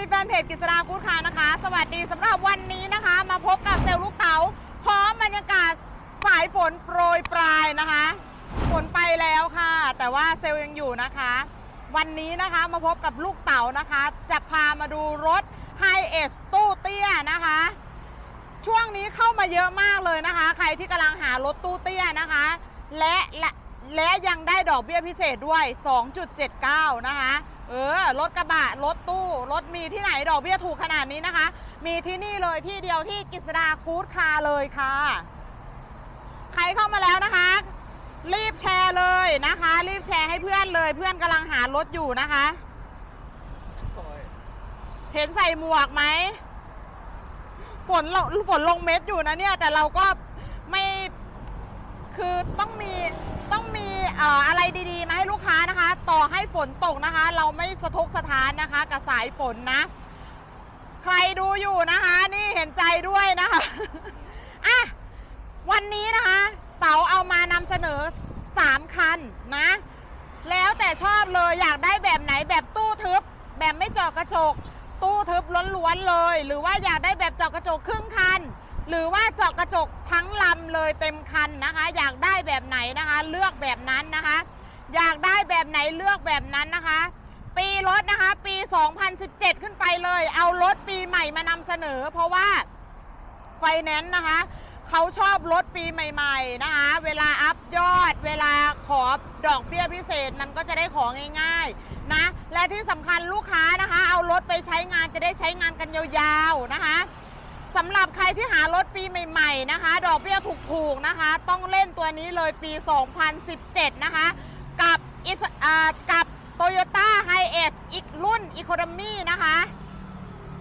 ดีแฟนเพจกฤษดาคูดคานะคะ สวัสดีสำหรับวันนี้นะคะ มาพบกับเซลล์ลูกเต๋าพร้อมบรรยากาศสายฝนโปรยปลายนะคะ ฝนไปแล้วค่ะ แต่ว่าเซลล์ยังอยู่นะคะ วันนี้นะคะมาพบกับลูกเต๋านะคะ จะพามาดูรถไฮเอสตู้เตี้ยนะคะ ช่วงนี้เข้ามาเยอะมากเลยนะคะ ใครที่กำลังหารถตู้เตี้ยนะคะ และและและยังได้ดอกเบี้ยพิเศษด้วย 2.79 นะคะ เออรถกระบะรถตู้รถมีที่ไหนดอกเบี้ยถูกขนาดนี้นะคะ มีที่นี่เลยที่เดียวที่กฤษดากู๊ดคาร์เลยค่ะ ใครเข้ามาแล้วนะคะ รีบแชร์เลยนะคะ รีบแชร์ให้เพื่อนเลย เพื่อนกำลังหารถอยู่นะคะ เห็นใส่หมวกไหมฝนเราฝนลงเม็ดอยู่นะเนี่ย แต่เราก็ไม่คือต้องมี เอ่ออะไรดีๆ มาให้ลูกค้านะคะ ต่อให้ฝนตกนะคะ เราไม่สะทกสะท้านนะคะ กับสายฝนนะ ใครดูอยู่นะคะ นี่เห็นใจด้วยนะคะอะวันนี้นะคะ เต๋าเอามานำเสนอ 3 คันนะ แล้วแต่ชอบเลยอยากได้แบบไหนแบบตู้ทึบ แบบไม่เจาะกระจก ตู้ทึบล้วนๆเลย หรือว่าอยากได้แบบเจาะกระจกครึ่งคัน หรือว่าเจาะกระจกทั้งลำเลยเต็มคันนะคะ อยากได้แบบไหนนะคะ เลือกแบบนั้นนะคะ อยากได้แบบไหนเลือกแบบนั้นนะคะ ปีรถนะคะ ปี 2017 ขึ้นไปเลย เอารถปีใหม่มานำเสนอ เพราะว่าไฟแนนซ์นะคะเขาชอบรถปีใหม่ๆนะคะ เวลาอัพยอด เวลาขอดอกเบี้ยพิเศษมันก็จะได้ของง่ายๆนะ และที่สำคัญลูกค้านะคะ เอารถไปใช้งานจะได้ใช้งานกันยาวๆนะคะ สำหรับใครที่หารถปีใหม่ ๆนะคะ ดอกเบี้ยถูกๆนะคะ ต้องเล่นตัวนี้เลยปี 2017 นะคะ กับกับ Toyota h i เอสอีกรุ่น Economy นะคะ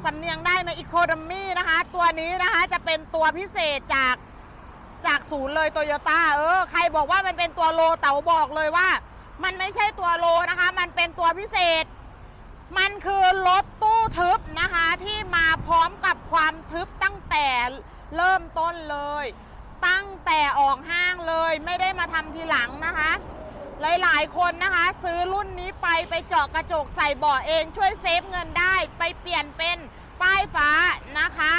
สำเนียงได้ไหมอีโคดมี่นะคะ ตัวนี้นะคะจะเป็นตัวพิเศษจากจากศูนย์เลยโตโยต้าเออใครบอกว่ามันเป็นตัวโลเต๋าบอกเลยว่า มันไม่ใช่ตัวโลนะคะ มันเป็นตัวพิเศษ มันคือรถตู้ทึบ นะคะที่มาพร้อมกับความทึบตั้งแต่เริ่มต้นเลย ตั้งแต่ออกห้างเลยไม่ได้มาทำทีหลังนะคะ หลายๆ คนนะคะ ซื้อรุ่นนี้ไปไปเจาะกระจกใส่เบาะเองช่วยเซฟเงินได้ ไปเปลี่ยนเป็นป้ายฟ้านะคะ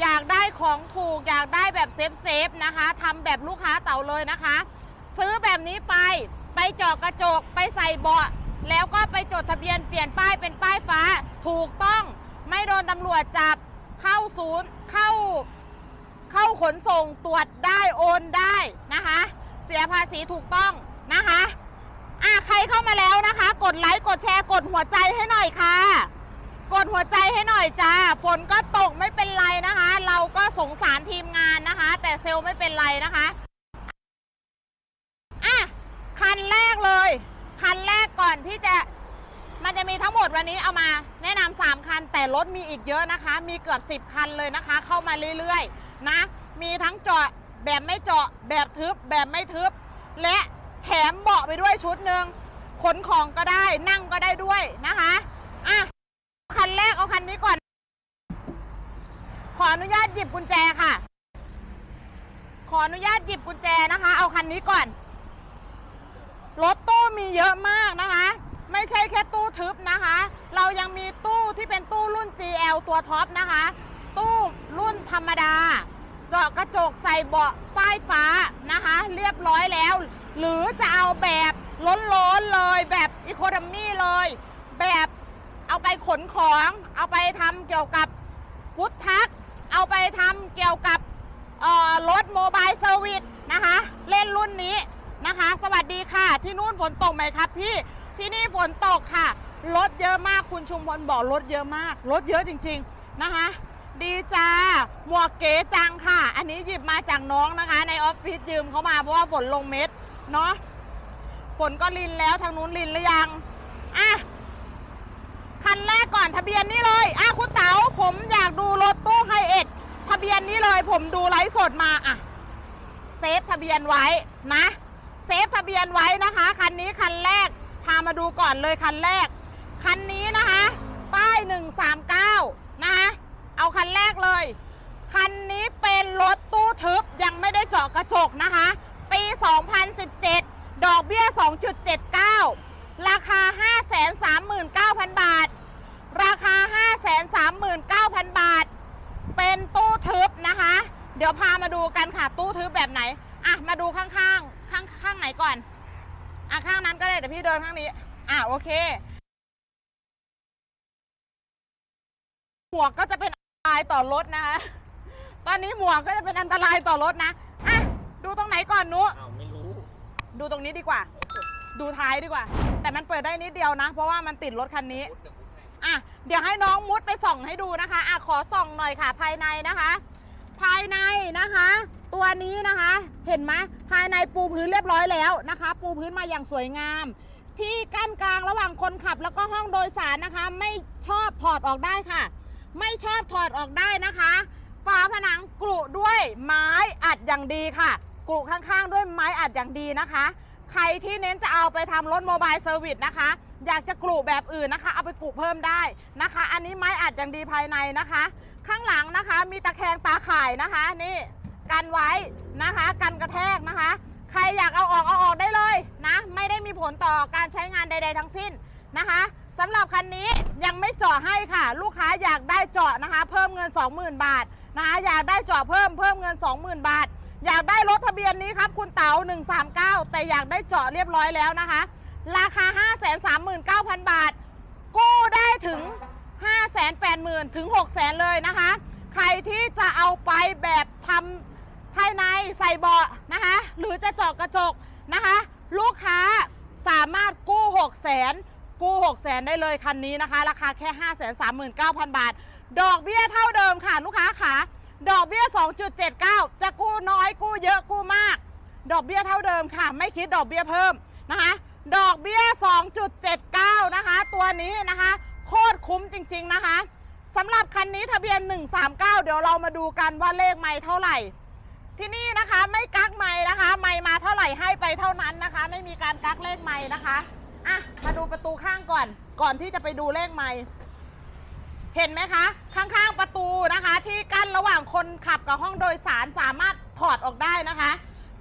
อยากได้ของถูกอยากได้แบบเซฟเซฟนะคะทำแบบลูกค้าเต่าเลยนะคะ ซื้อแบบนี้ไปไปเจาะกระจกไปใส่เบาะแล้วก็ไปจดทะเบียนเปลี่ยนป้ายเป็นป้ายฟ้าถูกต้อง ไม่โดนตำรวจจับเข้าศูนย์เข้าเข้าขนส่งตรวจได้โอนได้นะคะ เสียภาษีถูกต้องนะคะอะใครเข้ามาแล้วนะคะ กดไลค์กดแชร์กดหัวใจให้หน่อยค่ะ กดหัวใจให้หน่อยจ้าฝนก็ตกไม่เป็นไรนะคะ เราก็สงสารทีมงานนะคะ แต่เซลไม่เป็นไรนะคะอะคันแรกเลย คันแรกก่อนที่จะ มันจะมีทั้งหมดวันนี้เอามาแนะนำ3คัน แต่รถมีอีกเยอะนะคะ มีเกือบ 10 คันเลยนะคะ เข้ามาเรื่อยๆนะ มีทั้งเจาะแบบไม่เจาะแบบทึบแบบไม่ทึบ และแถมเบาะไปด้วยชุดหนึ่งขนของก็ได้นั่งก็ได้ด้วยนะคะอะคันแรกเอาคันนี้ก่อน ขออนุญาตหยิบกุญแจค่ะ ขออนุญาตหยิบกุญแจนะคะ เอาคันนี้ก่อนรถตู้มีเยอะมากนะคะ ไม่ใช่แค่ตู้ทึบนะคะ เรายังมีตู้ที่เป็นตู้รุ่น GL ตัวท็อปนะคะ ตู้รุ่นธรรมดา เจาะกระจกใส่เบาะป้ายฟ้านะคะ เรียบร้อยแล้ว หรือจะเอาแบบล้นๆเลยแบบอีโค o มมี่เลย แบบเอาไปขนของ เอาไปทำเกี่ยวกับฟุตทักเอาไปทำเกี่ยวกับรถโมบายเซอร์วิสนะคะ เล่นรุ่นนี้นะคะ สวัสดีค่ะ ที่นู่นฝนตกไหมครับพี่ ที่นี่ฝนตกค่ะ รถเยอะมากคุณชุมพลบอกรถเยอะมาก รถเยอะจริง ๆนะคะ ดีจ้าหมวกเก๋จังค่ะ อันนี้หยิบมาจากน้องนะคะ ในออฟฟิศยืมเขามาเพราะว่าฝนลงเม็ดเนาะฝนก็ลินแล้วทางนู้นลินหรือยังอะคันแรกก่อนทะเบียนนี้เลยอะคุณเต๋าผมอยากดูรถตู้ไฮเอ็ดทะเบียนนี้เลย ผมดูไลฟ์สดมาอะเซฟทะเบียนไว้นะ เซฟทะเบียนไว้นะคะ คันนี้คันแรก พามาดูก่อนเลยคันแรก คันนี้นะคะ ป้าย 139 นะคะ เอาคันแรกเลย คันนี้เป็นรถตู้ทึบยังไม่ได้เจาะกระจกนะคะ ปี 2017 ดอกเบี้ย 2.79 ราคา 539,000 บาท ราคา 539,000 บาท เป็นตู้ทึบนะคะ เดี๋ยวพามาดูกันค่ะ ตู้ทึบแบบไหน อะ มาดูข้างๆ ข้างข้างไหนก่อน อะข้างนั้นก็ได้แต่พี่เดินข้างนี้ อะโอเค หมวกก็จะเป็นอันตรายต่อรถนะคะ ตอนนี้หมวกก็จะเป็นอันตรายต่อรถนะ อะ ดูตรงไหนก่อนนุอ้าวไม่รู้ ดูตรงนี้ดีกว่า ดูท้ายดีกว่า แต่มันเปิดได้นิดเดียวนะ เพราะว่ามันติดรถคันนี้พุทธเดี๋ยวพุทธให้อะ เดี๋ยวให้น้องมุดไปส่องให้ดูนะคะ อะขอส่องหน่อยค่ะ ภายในนะคะ ภายในนะคะ ตัวนี้นะคะ เห็นไหมภายในปูพื้นเรียบร้อยแล้วนะคะ ปูพื้นมาอย่างสวยงาม ที่กั้นกลางระหว่างคนขับแล้วก็ห้องโดยสารนะคะ ไม่ชอบถอดออกได้ค่ะ ไม่ชอบถอดออกได้นะคะฝาผนังกรุด้วยไม้อัดอย่างดีค่ะกรุข้างๆ ด้วยไม้อัดอย่างดีนะคะ ใครที่เน้นจะเอาไปทำรถโมบายเซอร์วิสนะคะ อยากจะกรุแบบอื่นนะคะ เอาไปกรุเพิ่มได้นะคะ อันนี้ไม้อัดอย่างดีภายในนะคะ ข้างหลังนะคะมีตะแคงตาข่ายนะคะนี่ กันไว้นะคะกันกระแทกนะคะ ใครอยากเอาออกเอาออกได้เลยนะ ไม่ได้มีผลต่อการใช้งานใด ๆ ทั้งสิ้นนะคะสำหรับคันนี้ยังไม่เจาะให้ค่ะ ลูกค้าอยากได้เจาะนะคะ เพิ่มเงิน 20,000 บาทนะคะอยากได้เจาะเพิ่มเพิ่มเงิน 20,000 บาท อยากได้รถทะเบียนนี้ครับคุณเต๋า139 แต่อยากได้เจาะเรียบร้อยแล้วนะคะ ราคา 539,000 บาท กู้ได้ถึง 580,000 ถึง 600,000 เลยนะคะ ใครที่จะเอาไปแบบทำ ภายในใส่เบาะนะคะ หรือจะเจาะกระจกนะคะ ลูกค้าสามารถกู้6 0 0 0 0กู้600,000ได้เลยคันนี้นะคะ ราคาแค่ 539,000 บาท ดอกเบี้ยเท่าเดิมค่ะ ลูกค้าขาดอกเบี้ย 2.79 จะกู้น้อยกู้เยอะกู้มาก ดอกเบี้ยเท่าเดิมค่ะ ไม่คิดดอกเบี้ยเพิ่มนะคะ ดอกเบี้ย 2.79 นะคะ ตัวนี้นะคะ โคตรคุ้มจริง ๆ นะคะสำหรับคันนี้ทะเบียน 139 เดี๋ยวเรามาดูกันว่าเลขไม่เท่าไหร่ ที่นี่นะคะไม่กักไม่นะคะ ไม่มาเท่าไหร่ให้ไปเท่านั้นนะคะ ไม่มีการกักเลขไม่นะคะอะมาดูประตูข้างก่อน ก่อนที่จะไปดูเลขไม่เห็นไหมคะ ข้างๆประตูนะคะ ที่กั้นระหว่างคนขับกับห้องโดยสารสามารถถอดออกได้นะคะ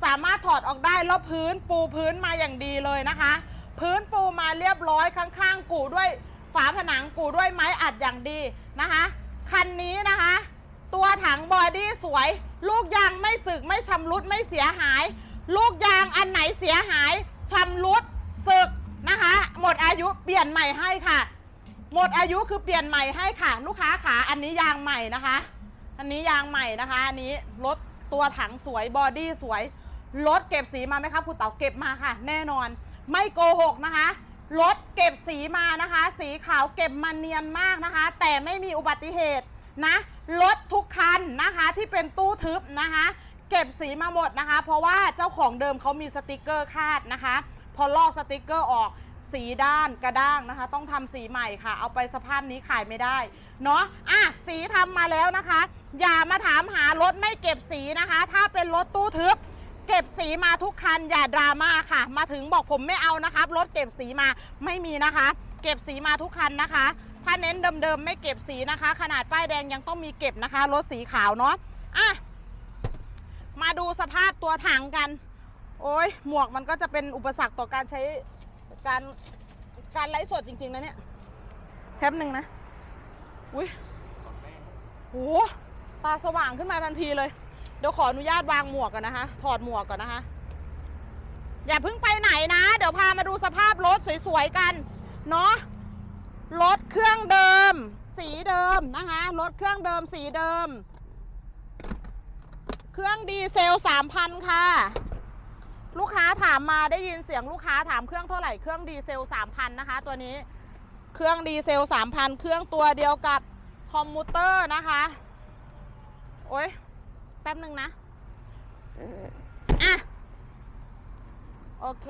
สามารถถอดออกได้แล้วพื้นปูพื้นมาอย่างดีเลยนะคะ พื้นปูมาเรียบร้อยข้างๆ กูด้วยฝาผนังกูด้วยไม้อัดอย่างดีนะคะ คันนี้นะคะ ตัวถังบอดี้สวย ลูกยางไม่สึกไม่ชำรุดไม่เสียหาย ลูกยางอันไหนเสียหายชำรุดสึกนะคะ หมดอายุเปลี่ยนใหม่ให้ค่ะ หมดอายุคือเปลี่ยนใหม่ให้ค่ะ ลูกค้าขาอันนี้ยางใหม่นะคะ อันนี้ยางใหม่นะคะ อันนี้รถตัวถังสวยบอดี้สวยรถเก็บสีมาไหมครับคุณเต๋าเก็บมาค่ะ แน่นอน ไม่โกหกนะคะรถเก็บสีมานะคะ สีขาวเก็บมาเนียนมากนะคะ แต่ไม่มีอุบัติเหตุ นะรถทุกคันนะคะที่เป็นตู้ทึบนะคะ เก็บสีมาหมดนะคะ เพราะว่าเจ้าของเดิมเขามีสติกเกอร์คาดนะคะ พอลอกสติกเกอร์ออกสีด้านกระด้างนะคะ ต้องทำสีใหม่ค่ะ เอาไปสภาพนี้ขายไม่ได้เนาะอะสีทำมาแล้วนะคะ อย่ามาถามหารถไม่เก็บสีนะคะ ถ้าเป็นรถตู้ทึบ เก็บสีมาทุกคันอย่าดราม่าค่ะ มาถึงบอกผมไม่เอานะครับรถเก็บสีมาไม่มีนะคะ เก็บสีมาทุกคันนะคะ ถ้าเน้นเดิมๆไม่เก็บสีนะคะ ขนาดป้ายแดงยังต้องมีเก็บนะคะ รถสีขาวเนาะอะมาดูสภาพตัวถังกัน โอ้ยหมวกมันก็จะเป็นอุปสรรคต่อการใช้การการไลฟ์สดจริง ๆ นะเนี่ยแป๊บหนึ่งนะ อุ้ยโหตาสว่างขึ้นมาทันทีเลย เดี๋ยวขออนุญาตวางหมวกก่อนนะคะ ถอดหมวกก่อนนะคะ อย่าเพิ่งไปไหนนะ เดี๋ยวพามาดูสภาพรถสวยๆกัน เนาะ รถเครื่องเดิม สีเดิมนะคะ รถเครื่องเดิมสีเดิม เครื่องดีเซลสามพันค่ะ ลูกค้าถามมาได้ยินเสียงลูกค้าถามเครื่องเท่าไหร่เครื่องดีเซลสามพันนะคะ ตัวนี้เครื่องดีเซลสามพันเครื่องตัวเดียวกับคอมมูเตอร์นะคะ โอ้ยแป๊บหนึ่งนะ อะ โอเค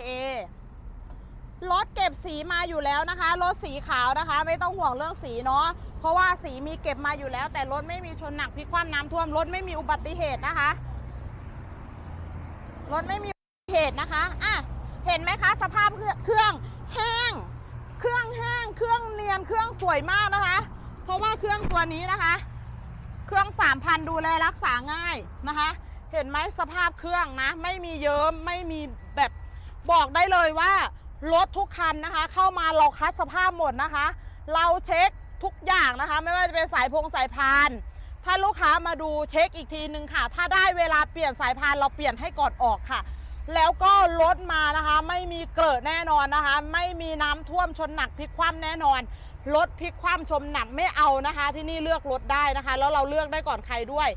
รถเก็บสีมาอยู่แล้วนะคะ รถสีขาวนะคะ ไม่ต้องห่วงเรื่องสีเนาะ เพราะว่าสีมีเก็บมาอยู่แล้ว แต่รถไม่มีชนหนักพลิกคว่ำน้ำท่วม รถไม่มีอุบัติเหตุนะคะ รถไม่มีอุบัติเหตุนะคะ อะ เห็นไหมคะ สภาพเครื่องแห้ง เครื่องแห้ง เครื่องเนียน เครื่องสวยมากนะคะ เพราะว่าเครื่องตัวนี้นะคะ เครื่อง3,000ดูแลรักษาง่ายนะคะ เห็นไหมสภาพเครื่องนะ ไม่มีเยิ้ม ไม่มีแบบบอกได้เลยว่า รถทุกคันนะคะ เข้ามาเราคัดสภาพหมดนะคะ เราเช็คทุกอย่างนะคะ ไม่ว่าจะเป็นสายพงสายพานถ้าลูกค้ามาดูเช็คอีกทีนึงค่ะ ถ้าได้เวลาเปลี่ยนสายพานเราเปลี่ยนให้ก่อนออกค่ะ แล้วก็รถมานะคะ ไม่มีเกลอะแน่นอนนะคะ ไม่มีน้ำท่วมชนหนักพลิกคว่ำแน่นอนรถพลิกคว่ำชมหนักไม่เอานะคะ ที่นี่เลือกรถได้นะคะ แล้วเราเลือกได้ก่อนใครด้วย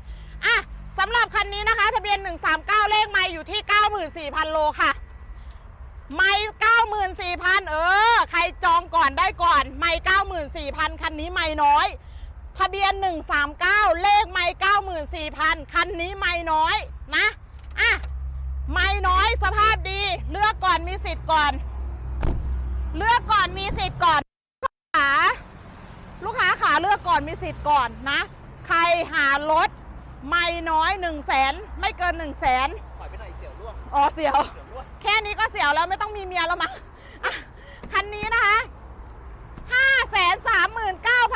อะสำหรับคันนี้นะคะ ทะเบียน 139 เลขไม่อยู่ที่ 94,000 โลค่ะ 94,000 เออ ใครจองก่อนได้ก่อน ไม่94,000 คันนี้ไม่น้อย ทะเบียน 139 เลขไม่94,000 คันนี้ไม่น้อยนะอะไม่น้อยสภาพดี เลือกก่อนมีสิทธิ์ก่อน เลือกก่อนมีสิทธิ์ก่อนขาลูกค้าขาเลือกก่อนมีสิทธิ์ก่อนนะ ใครหารถไม่น้อย1 0 0 0 0แสนไม่เกิน1 0 0 0 0แสนปล่อยไปหน่อยเสียวร่วงอ๋อเสียวเสียวร่วง แค่นี้ก็เสียวแล้วไม่ต้องมีเมียแล้วมั้งอะคั นนี้นะคะ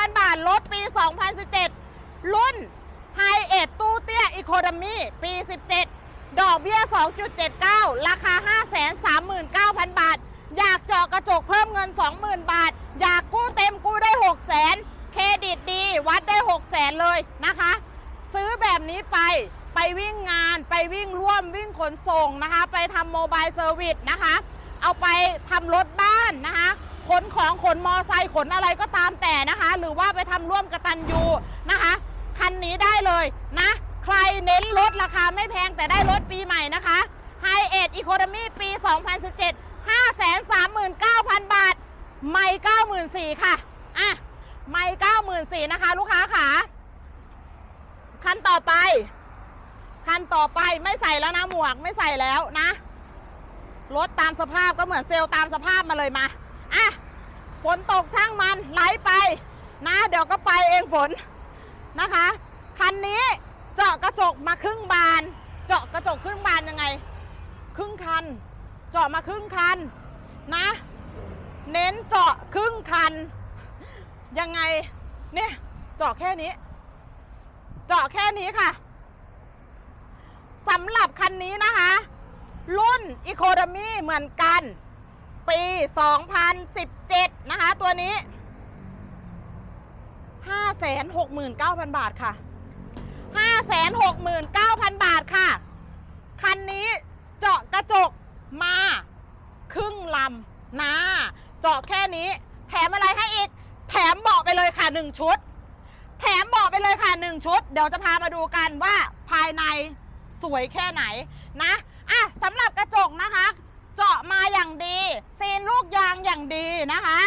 539,000 บาทรถปี 2017 รุ่นไฮเอ d ตู้เตี้ยอีโค o มีปี 17 ดอกเบี้ย 2.79 ราคา 539,000 บาท อยากเจาะกระจกเพิ่มเงิน 20,000 บาท อยากกู้เต็มกู้ได้ 600,000 เครดิตดีวัดได้ 600,000 เลยนะคะ ซื้อแบบนี้ไปไปวิ่งงานไปวิ่งร่วมวิ่งขนส่งนะคะ ไปทำโมบายเซอร์วิสนะคะ เอาไปทำรถ นของขนมอไซค์ขนอะไรก็ตามแต่นะคะ หรือว่าไปทำร่วมกตันยูนะคะคันนี้ได้เลยนะ ใครเน้นรถราคาไม่แพงแต่ได้รถปีใหม่นะคะ h i เอ d Economy ปี 2017 539,000 บาท ไม่94,000ค่ะอะไม่94,000นะคะ ลูกค้าขาคันต่อไป คันต่อไปไม่ใส่แล้วนะหมวกไม่ใส่แล้วนะรถตามสภาพก็เหมือนเซลล์ตามสภาพมาเลยมา อะ ฝนตกช่างมันไหลไปนะเดี๋ยวก็ไปเองฝนนะคะ คันนี้เจาะกระจกมาครึ่งบาน เจาะกระจกครึ่งบานยังไง ครึ่งคัน เจาะมาครึ่งคันนะ เน้นเจาะครึ่งคัน ยังไงเนี่ยเจาะแค่นี้ เจาะแค่นี้ค่ะสำหรับคันนี้นะคะ รุ่น Economy เหมือนกัน ปี 2017 นะคะ ตัวนี้ 569,000 บาทค่ะ 569,000 บาทค่ะ คันนี้เจาะกระจกมา ครึ่งลำนะเจาะแค่นี้ แถมอะไรให้อีก แถมเบาะไปเลยค่ะ 1 ชุด แถมเบาะไปเลยค่ะ 1 ชุด เดี๋ยวจะพามาดูกันว่าภายในสวยแค่ไหนนะอะสำหรับกระจกนะคะ เจาะมาอย่างดี ซีนลูกยางอย่างดีนะคะ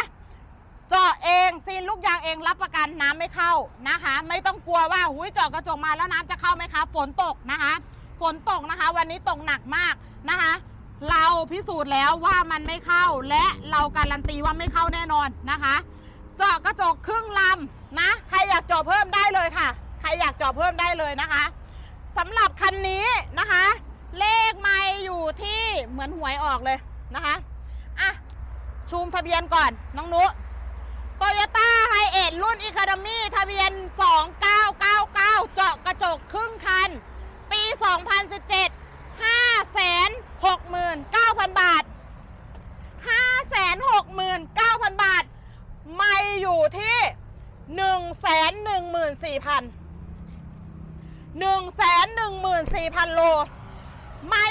เจาะเองซีนลูกยางเองรับประกันน้ำไม่เข้านะคะ ไม่ต้องกลัวว่าหุยเจาะกระจกมาแล้วน้ำจะเข้าไหมคะ ฝนตกนะคะ ฝนตกนะคะ วันนี้ตกหนักมากนะคะ เราพิสูจน์แล้วว่ามันไม่เข้าและเราการันตีว่าไม่เข้าแน่นอนนะคะ เจาะกระจกครึ่งลำนะใครอยากเจาะเพิ่มได้เลยค่ะ ใครอยากเจาะเพิ่มได้เลยนะคะสำหรับคันนี้นะคะ เลขไม่อยู่ที่เหมือนหวยออกเลยนะคะอะชูมทะเบียนก่อน น้องนุโตโยต้าไฮเอ d รุ่นอีคา d มี่ทะเบียน 2999 เจาะกระจกครึ่งคัน ปี 2017 569,000 บาท 569,000 บาท ไม่อยู่ที่ 114,000 114,000 โล ไม่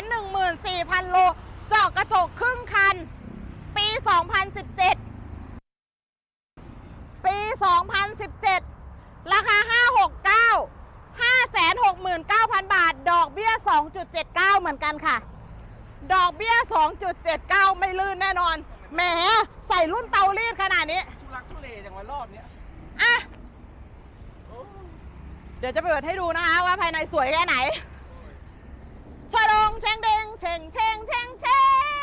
114,000โล เจาะกระจกครึ่งคัน ปี 2017 ปี 2017 ราคา 569 569,000 บาท ดอกเบี้ย 2.79 เหมือนกันค่ะ ดอกเบี้ย 2.79 ไม่ลื่นแน่นอน แหม ใส่รุ่นเตารีดขนาดนี้ ทุลักทุเลจังวันรอบเนี้ยอะโอ้เดี๋ยวจะเปิดให้ดูนะคะว่าภายในสวยแค่ไหน ชะลงเชงเดงเชงเชงเชงเช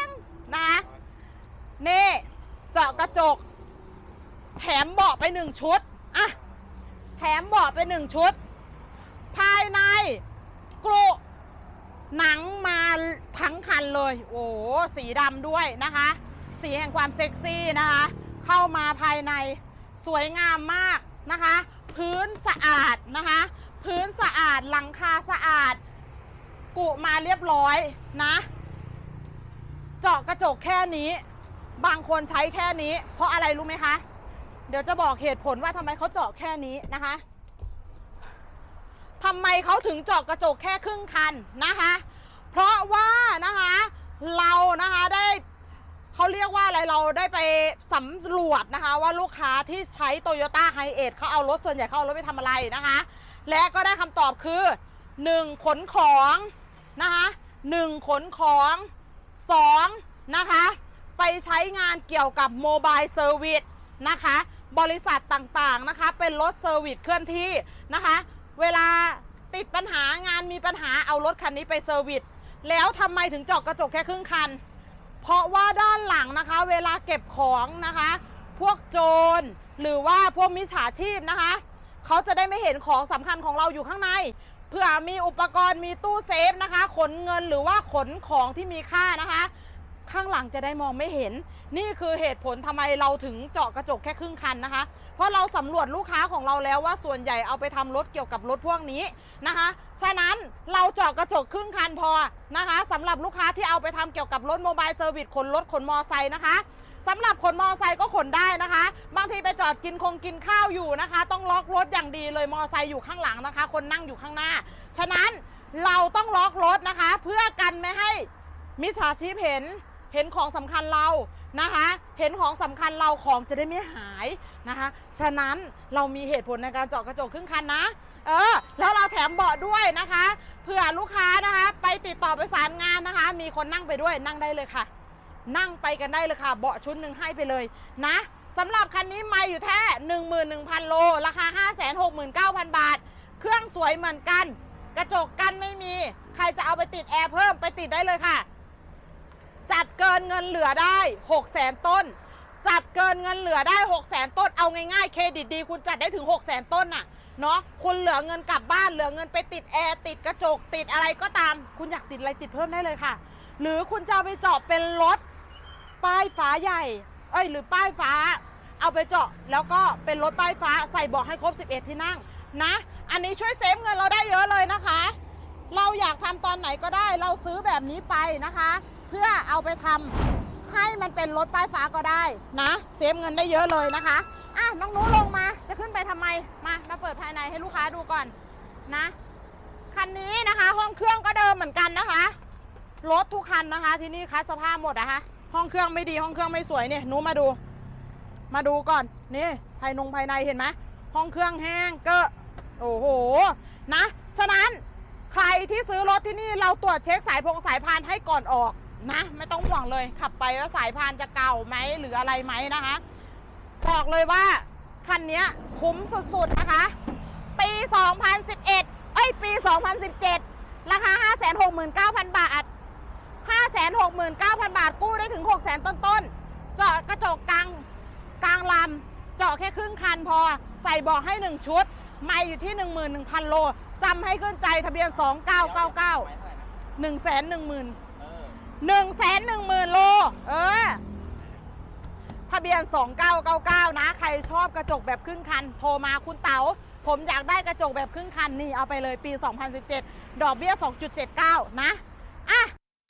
งนะคะนี่เจาะกระจก แถมเบาะไปหนึ่งชุดอะแถมเบาะไปหนึ่งชุด ภายในกรุหนังมาทั้งคันเลย โอ้โหสีดำด้วยนะคะ สีแห่งความเซ็กซี่นะคะ เข้ามาภายในสวยงามมากนะคะ พื้นสะอาดนะคะ พื้นสะอาดหลังคาสะอาด กุมาเรียบร้อยนะ เจาะกระจกแค่นี้ บางคนใช้แค่นี้ เพราะอะไรรู้ไหมคะ เดี๋ยวจะบอกเหตุผลว่าทำไมเขาเจาะแค่นี้นะคะทำไมเขาถึงเจาะกระจกแค่ครึ่งคันนะคะ เพราะว่านะคะเรานะคะได้เขาเรียกว่าอะไรเราได้ไปสำรวจนะคะ ว่าลูกค้าที่ใช้ Toyota h i เอ e เขาเอารถส่วนใหญ่เขาเอารถไปทำอะไรนะคะ และก็ได้คำตอบคือ 1. ขนของ นะคะ1ขนของ 2. นะคะไปใช้งานเกี่ยวกับโมบายเซอร์วิสนะคะบริษัทต่างๆนะคะเป็นรถเซอร์วิสเคลื่อนที่นะคะ เวลาติดปัญหางานมีปัญหาเอารถคันนี้ไปเซอร์วิสแล้วทำไมถึงเจาะกระจกแค่ครึ่งคัน เพราะว่าด้านหลังนะคะ เวลาเก็บของนะคะ พวกโจรหรือว่าพวกมิจฉาชีพนะคะ เขาจะได้ไม่เห็นของสำคัญของเราอยู่ข้างใน เพื่อมีอุปกรณ์มีตู้เซฟนะคะ ขนเงินหรือว่าขนของที่มีค่านะคะ ข้างหลังจะได้มองไม่เห็น นี่คือเหตุผลทำไมเราถึงเจาะกระจกแค่ครึ่งคันนะคะ เพราะเราสำรวจลูกค้าของเราแล้วว่าส่วนใหญ่เอาไปทำรถเกี่ยวกับรถพวกนี้นะคะ ฉะนั้นเราเจาะกระจกครึ่งคันพอนะคะสำหรับลูกค้าที่เอาไปทำเกี่ยวกับรถโมบายเซอร์วิสขนรถขนมอไซค์นะคะ สำหรับขนมอไซค์ก็ขนได้นะคะ บางทีไปจอดกินคงกินข้าวอยู่นะคะ ต้องล็อกรถอย่างดีเลยมอไซค์อยู่ข้างหลังนะคะ คนนั่งอยู่ข้างหน้า ฉะนั้นเราต้องล็อกรถนะคะ เพื่อกันไม่ให้มิจฉาชีพเห็นเห็นของสำคัญเรานะคะ เห็นของสำคัญเราของจะได้ไม่หายนะคะ ฉะนั้นเรามีเหตุผลในการเจาะกระจกครึ่งคันนะ เออ แล้วเราแถมเบาะด้วยนะคะ เผื่อลูกค้านะคะ ไปติดต่อประสานงานนะคะ มีคนนั่งไปด้วยนั่งได้เลยค่ะ นั่งไปกันได้เลยค่ะ เบาะชุดหนึ่งให้ไปเลยนะสำหรับคันนี้ไม่อยู่แค่11,000 โล ราคา 569,000 บาท เครื่องสวยเหมือนกัน กระจกกันไม่มี ใครจะเอาไปติดแอร์เพิ่มไปติดได้เลยค่ะ จัดเกินเงินเหลือได้ 6 0แสนต้น จัดเกินเงินเหลือได้ 6 0แสนต้น เอาง่ายๆ เครดิตดี คุณจัดได้ถึง 6 0แสนต้นน่ะ เนาะคุณเหลือเงินกลับบ้าน เหลือเงินไปติดแอร์ติดกระจกติดอะไรก็ตาม คุณอยากติดอะไรติดเพิ่มได้เลยค่ะ หรือคุณจะเอาไปเจาะเป็นรถ ป้ายฟ้าใหญ่ เอ้ยหรือป้ายฟ้า เอาไปเจาะแล้วก็เป็นรถป้ายฟ้าใส่เบาะให้ครบ 11 ที่นั่งนะ อันนี้ช่วยเซฟเงินเราได้เยอะเลยนะคะ เราอยากทำตอนไหนก็ได้เราซื้อแบบนี้ไปนะคะ เพื่อเอาไปทำให้มันเป็นรถป้ายฟ้าก็ได้นะเซฟเงินได้เยอะเลยนะคะอะน้องนู้ลงมาจะขึ้นไปทำไมมามาเปิดภายในให้ลูกค้าดูก่อนนะคันนี้นะคะ ห้องเครื่องก็เดิมเหมือนกันนะคะรถทุกคันนะคะ ที่นี่คัสภาพหมดนะคะ ห้องเครื่องไม่ดีห้องเครื่องไม่สวยเนี่ยหนูมาดู มาดูก่อนนี่ภายนงภายในเห็นไหมห้องเครื่องแห้งก็โอ้โหนะฉะนั้นใครที่ซื้อรถที่นี่เราตรวจเช็คสายพงสายพานให้ก่อนออกนะไม่ต้องห่วงเลยขับไปแล้วสายพานจะเก่าไหมหรืออะไรไหมนะคะบอกเลยว่าคันนี้คุ้มสุดๆนะคะ ปี 2011 เอ้ยปี 2017 ราคา 569,000 บาท 569,000 บาทกู้ได้ถึง 600,000 ต้นๆ เจาะกระจกกลางกลางลำ เจาะแค่ครึ่งคันพอ ใส่เบาะให้ 1 ชุด ไม่อยู่ที่ 11,000 โล จำให้ขึ้นใจทะเบียน 2999ไว้เท่าไหร่นะ1 1 0 0 0 0เออหนึ่งแสนหนึ่งหมื่นโล เออ ทะเบียน 2999 นะ ใครชอบกระจกแบบครึ่งคัน โทรมาคุณเต๋าผมอยากได้กระจกแบบครึ่งคันนี่เอาไปเลยปี 2017 ดอกเบี้ย 2.79 นะ อะ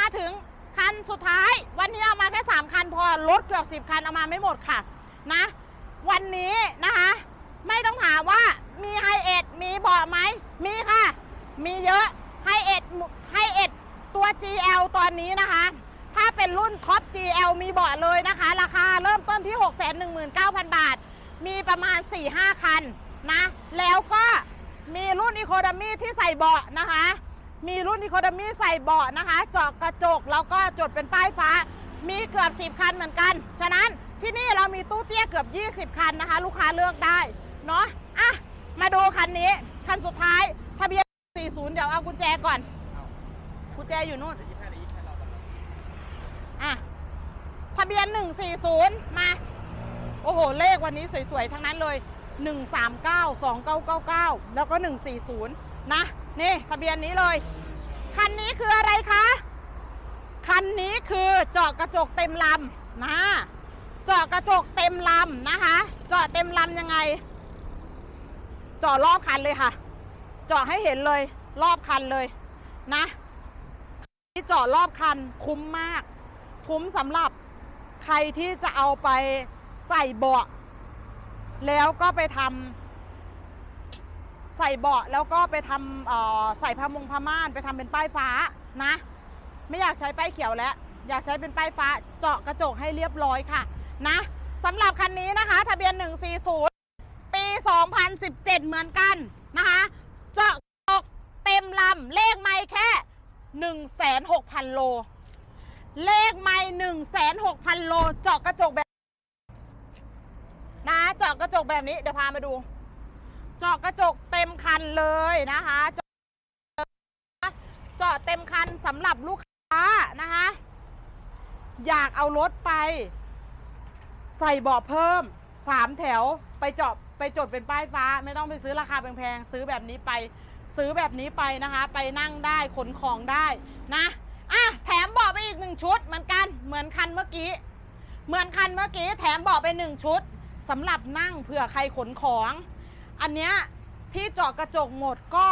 มาถึงคันสุดท้าย วันนี้เอามาแค่ 3 คันพอรถเกือบ 10 คันเอามาไม่หมดค่ะนะ วันนี้นะคะ ไม่ต้องถามว่ามีไฮเอ็ดมีเบาะไหมมีค่ะ มีเยอะไฮเอ็ดไฮเอ็ดตัว GL ตอนนี้นะคะ ถ้าเป็นรุ่นท็อป GL มีเบาะเลยนะคะ ราคาเริ่มต้นที่ 619,000 บาท มีประมาณ 4-5 คันนะ แล้วก็มีรุ่นอีโค o มีที่ใส่เบาะนะคะ มีรุ่นอีโค o มีใส่เบาะนะคะเจาะกระจกแล้วก็จดเป็นป้ายฟ้า มีเกือบ 10 คันเหมือนกัน ฉะนั้นที่นี่เรามีตู้เตี้ยเกือบ 20 คันนะคะ ลูกค้าเลือกได้เนาะอะมาดูคันนี้ คันสุดท้ายทะเบียน 40 เดี๋ยวเอากุญแจก่อนกุญแจอยู่นู่นเดี๋ยวยี่ห้าเบียวยี่ห้าเรากันอะทะเบียน 140 มา โอ้โห เลขวันนี้สวยๆ ทั้งนั้นเลย 139 2999 แล้วก็ 140 นะ นี่ทะเบียนนี้เลย คันนี้คืออะไรคะ คันนี้คือเจาะกระจกเต็มลำนะ เจาะกระจกเต็มลำนะคะ เจาะเต็มลำยังไง เจาะรอบคันเลยค่ะ เจาะให้เห็นเลยรอบคันเลยนะที่เจาะรอบคันคุ้มมาก คุ้มสำหรับใครที่จะเอาไปใส่เบาะแล้วก็ไปทำ ใส่เบาะแล้วก็ไปทำใส่ผ้ามงผ้าม่านไปทำเป็นป้ายฟ้านะ ไม่อยากใช้ป้ายเขียวแล้ว อยากใช้เป็นป้ายฟ้าเจาะกระจกให้เรียบร้อยค่ะนะสำหรับคันนี้นะคะ ทะเบียน 140 ปี 2017 เหมือนกันนะคะ เจาะกระจกเต็มลำเลขไม่แค่ 16,000โล เลขไม่ 16,000 โล เจาะกระจกแบบ นะ เจาะกระจกแบบนี้ เดี๋ยวพามาดู เจาะกระจกเต็มคันเลยนะคะเจาะเต็มคันสำหรับลูกค้านะคะ อยากเอารถไป ใส่เบาะเพิ่มสามแถวไปเจาะไปจดเป็นป้ายฟ้า ไม่ต้องไปซื้อราคาแพงๆซื้อแบบนี้ไป ซื้อแบบนี้ไปนะคะ ไปนั่งได้ขนของได้นะอะแถมเบาะไปอีกหนึ่งชุดเหมือนกันเหมือนคันเมื่อกี้ เหมือนคันเมื่อกี้แถมเบาะไปหนึ่งชุดสำหรับนั่งเผื่อใครขนของ อันเนี้ยที่เจาะกระจกหมดก็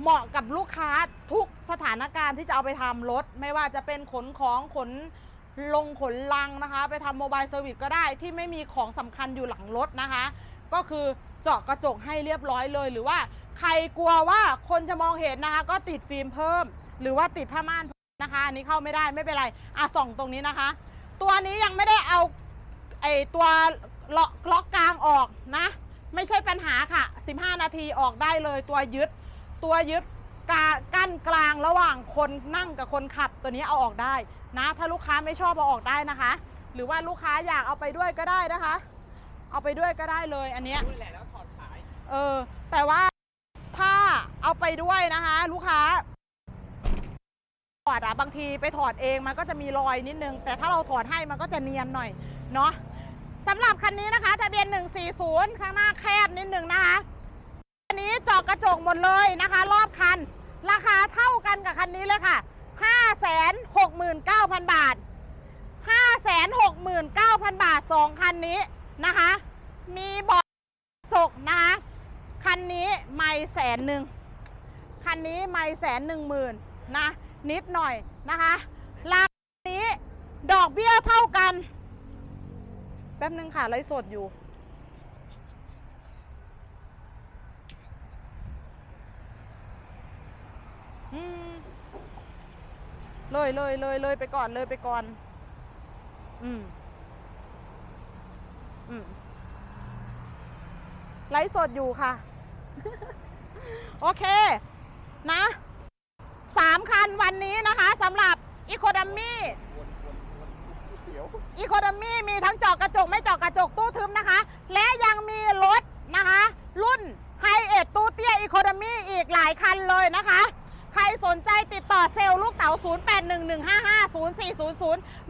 เหมาะกับลูกค้าทุกสถานการณ์ที่จะเอาไปทำรถ ไม่ว่าจะเป็นขนของขนลงขนลังนะคะ ไปทำโมบายเซอร์วิสก็ได้ที่ไม่มีของสำคัญอยู่หลังรถนะคะ ก็คือเจาะกระจกให้เรียบร้อยเลยหรือว่าใครกลัวว่าคนจะมองเห็นนะคะ ก็ติดฟิล์มเพิ่ม หรือว่าติดผ้าม่านนะคะอันนี้เข้าไม่ได้ไม่เป็นไรอะส่องตรงนี้นะคะ ตัวนี้ยังไม่ได้เอาไอตัวล็อกล็อกกลางออกนะ ไม่ใช่ปัญหาค่ะ 15 นาทีออกได้เลยตัวยึด ตัวยึดกากั้นกลางระหว่างคนนั่งกับคนขับตัวนี้เอาออกได้นะ ถ้าลูกค้าไม่ชอบเอาออกได้นะคะ หรือว่าลูกค้าอยากเอาไปด้วยก็ได้นะคะ เอาไปด้วยก็ได้เลยอันเนี้ยด้วยแหละแล้วถอดขายเออแต่ว่าถ้าเอาไปด้วยนะคะ ลูกค้าถอดอะบางทีไปถอดเองมันก็จะมีรอยนิดนึง แต่ถ้าเราถอดให้มันก็จะเนียนหน่อยเนาะ สำหรับคันนี้นะคะทะเบียน 140 ข้างหน้าแคบนิดหนึ่งนะคะอันนี้จอกระจกหมดเลยนะคะ รอบคัน ราคาเท่ากันกับคันนี้เลยค่ะ 569,000 บาท 569,000 บาท 2 คันนี้นะคะ มีบาะจกนะคะ คันนี้ไม่แสนหนึ่งคันนี้ไม่แสนหนึ่งหมื่นนะ นิดหน่อยนะคะ ราคานี้ดอกเบี้ยเท่ากัน แป๊บนึงค่ะไลฟ์สดอยู่ เลยเลยเลยเลยไปก่อนเลยไปก่อน อืม อืมไลฟ์สดอยู่ค่ะ โอเค นะสามคันวันนี้นะคะสำหรับอีโคดัมมี่ อีโคดัมมี่มีทั้งเจอกระจกไม่เจอกระจกตู้ทึบนะคะ และยังมีรถนะคะ รุ่นไฮเอ็ดตู้เตี้ยอีโคดัมมี่อีกหลายคันเลยนะคะ ใครสนใจติดต่อเซลล์ลูกเต๋า 0811550400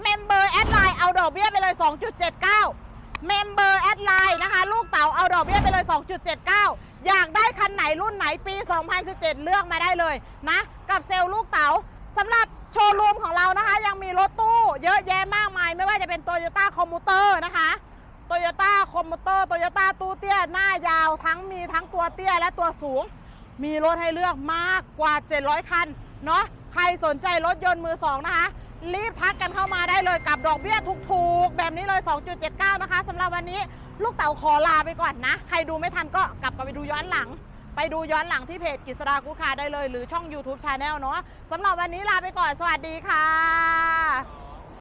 เมมเบอร์แอดไลน์เอาดอกเบี้ยไปเลย 2.79 เมมเบอร์แอดไลน์นะคะ ลูกเต๋าเอาดอกเบี้ยไปเลย 2.79 อยากได้คันไหนรุ่นไหนปี 2017 เลือกมาได้เลยนะ กับเซลล์ลูกเต๋าสำหรับ โชว์รูมของเรานะคะ ยังมีรถตู้เยอะแยะมากมาย ไม่ว่าจะเป็นโตโยต้าคอมมูเตอร์นะคะโตโยต้าคอมมูเตอร์โตโยต้าตู้เตี้ยหน้ายาวทั้งมีทั้งตัวเตี้ยและตัวสูง มีรถให้เลือกมากกว่า 700 คันเนาะใครสนใจรถยนต์มือสองนะคะ รีบทักกันเข้ามาได้เลยกับดอกเบี้ยถูกๆ แบบนี้เลย 2.79 นะคะสำหรับวันนี้ลูกเต๋าขอลาไปก่อนนะ ใครดูไม่ทันก็กลับไปดูย้อนหลัง ไปดูย้อนหลังที่เพจกิษรากุคาได้เลย หรือช่อง YouTube Channel เนาะสำหรับวันนี้ลาไปก่อนสวัสดีค่ะ